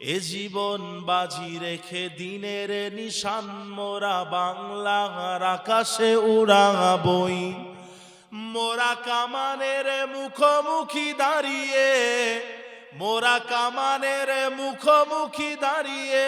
এ জীবন বাজি রেখে দিনের নিশান মোরা বাংলার আকাশে উড়াবই। মোরা কামানের মুখোমুখি দাঁড়িয়ে, মোরা কামানের মুখোমুখি দাঁড়িয়ে,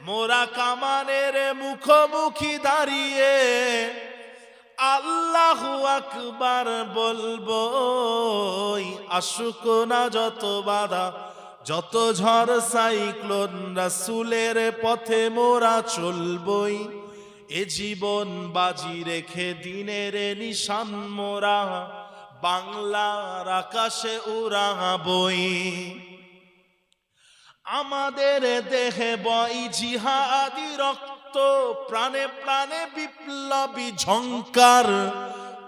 মোরা কামানের মুখোমুখি দাঁড়িয়ে। আল্লাহ আকবার বলব আসুক না যত বাধা যত ঝড় সাইক্লোন রাসুলের পথে মোরা চলবই, এ জীবন বাজি রেখে দিনের নিশান মোরা, বাংলার আকাশে উড়াবই। আমাদের দেহে বই জিহাদি রক্ত, প্রাণে প্রাণে বিপ্লবী ঝঙ্কার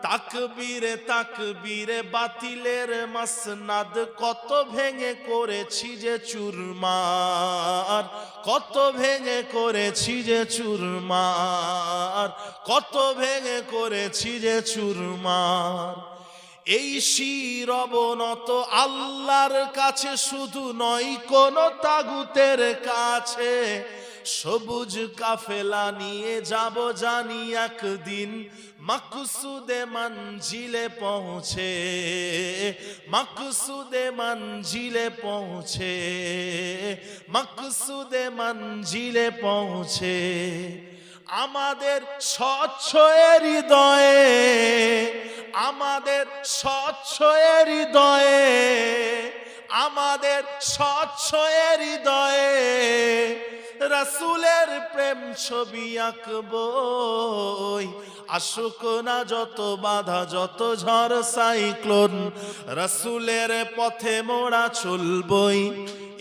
তাকবীরে তাকবীরে বাতিলের মাসনাদ কত ভেঙে করেছি যে চুরমার, কত ভেঙে করেছি যে চুরমার, কত ভেঙে করেছি যে চুরমার। এই শির অবনত আল্লাহর কাছে শুধু নয়, কোন তাগুতের কাছে সবুজ কাফেলা নিয়ে যাব জানি একদিন। মকসুদে মঞ্জিলে পৌঁছে, মকসুদে মঞ্জিলে পৌঁছে, মকসুদে মঞ্জিলে পৌঁছে। আমাদের স্বচ্ছ হৃদয়ে, আমাদের স্বচ্ছ হৃদয়ে, আমাদের স্বচ্ছ হৃদয়ে রসুলের প্রেম ছবি আঁকবই আসুক না যত বাধা, যত ঝড় সাইক্লোন, রাসুলের পথে মোরা চলবই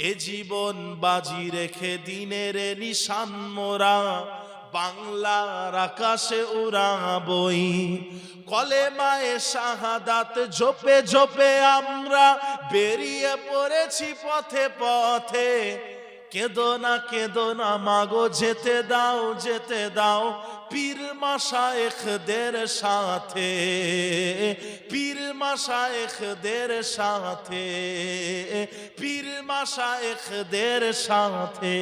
এ জীবন বাজি রেখে দিনের নিশান মোরা বাংলার আকাশে উড়াবই কলে মায়ে শাহাদাত ঝোপে ঝোপে আমরা বেরিয়ে পড়েছি পথে পথে। কেদো না কেদো না মাগো যেতে দাও যেতে দাও। পীর মাসায়েখদের সাথে, পীর মাসায়েখদের সাথে, পীর মাসায়েখদের সাথে।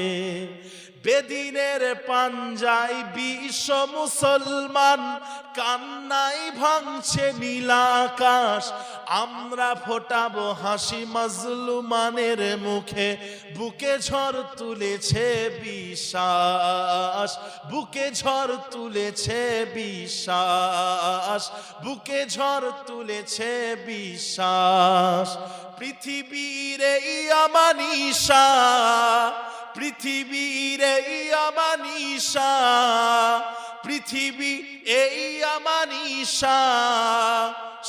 বেদিনের পাঞ্জাই বিশ্ব মুসলমান কান্নাই ভাঙছে নীলাকাশ আমরা ফোটাবো হাসি মাজলুমানের মুখে, বুকে ঝড় তুলেছে বিশ্বাস। বুকে ঝড় তুলেছে বিশ্বাস, বুকে ঝড় তুলেছে বিশ্বাস। পৃথিবীর এই আমানিশা পৃথিবীর এই আমানিশা পৃথিবী এই আমানিশা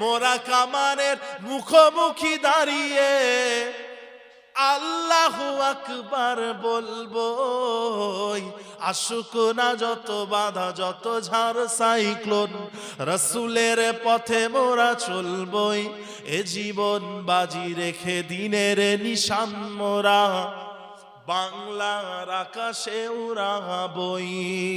মোরা কামানের মুখোমুখি দাঁড়িয়ে আল্লাহু আকবার বলব আসুক না যত বাধা, যত ঝাড় সাইক্লোন, রসুলের পথে মোরা চলবই, এ জীবন বাজি রেখে দিনের নিশান মোরা, বাংলার আকাশে উড়াবই।